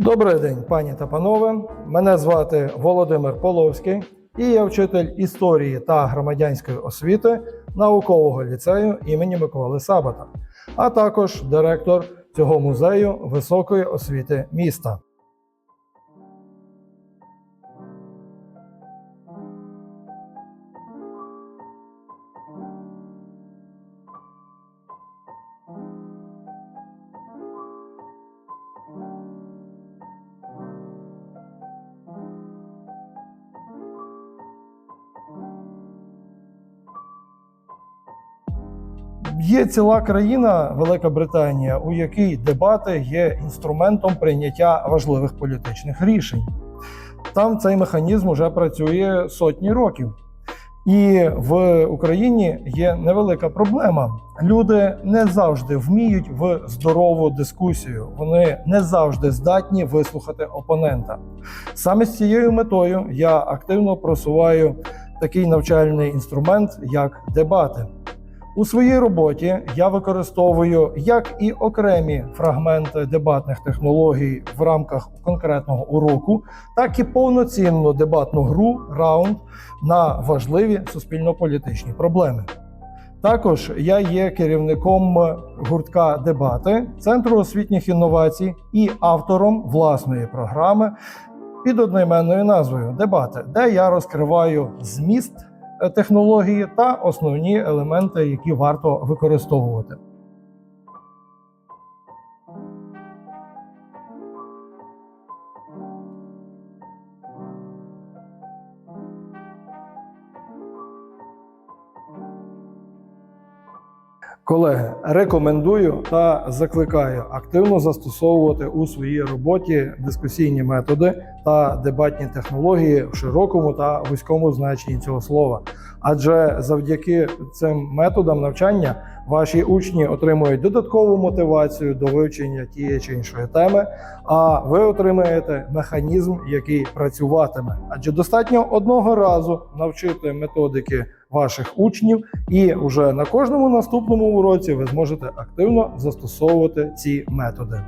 Добрий день, пані та панове. Мене звати Володимир Половський, і я вчитель історії та громадянської освіти наукового ліцею імені Миколи Сабата, а також директор цього музею високої освіти міста. Є ціла країна, Велика Британія, у якій дебати є інструментом прийняття важливих політичних рішень. Там цей механізм уже працює сотні років. І в Україні є невелика проблема. Люди не завжди вміють в здорову дискусію. Вони не завжди здатні вислухати опонента. Саме з цією метою я активно просуваю такий навчальний інструмент, як дебати. У своїй роботі я використовую як і окремі фрагменти дебатних технологій в рамках конкретного уроку, так і повноцінну дебатну гру раунд на важливі суспільно-політичні проблеми. Також я є керівником гуртка дебати Центру освітніх інновацій і автором власної програми під одноіменною назвою Дебати, де я розкриваю зміст технології та основні елементи, які варто використовувати. Колеги, рекомендую та закликаю активно застосовувати у своїй роботі дискусійні методи та дебатні технології в широкому та вузькому значенні цього слова. Адже завдяки цим методам навчання ваші учні отримують додаткову мотивацію до вивчення тієї чи іншої теми, а ви отримаєте механізм, який працюватиме. Адже достатньо одного разу навчити методики ваших учнів, і вже на кожному наступному уроці ви зможете активно застосовувати ці методи.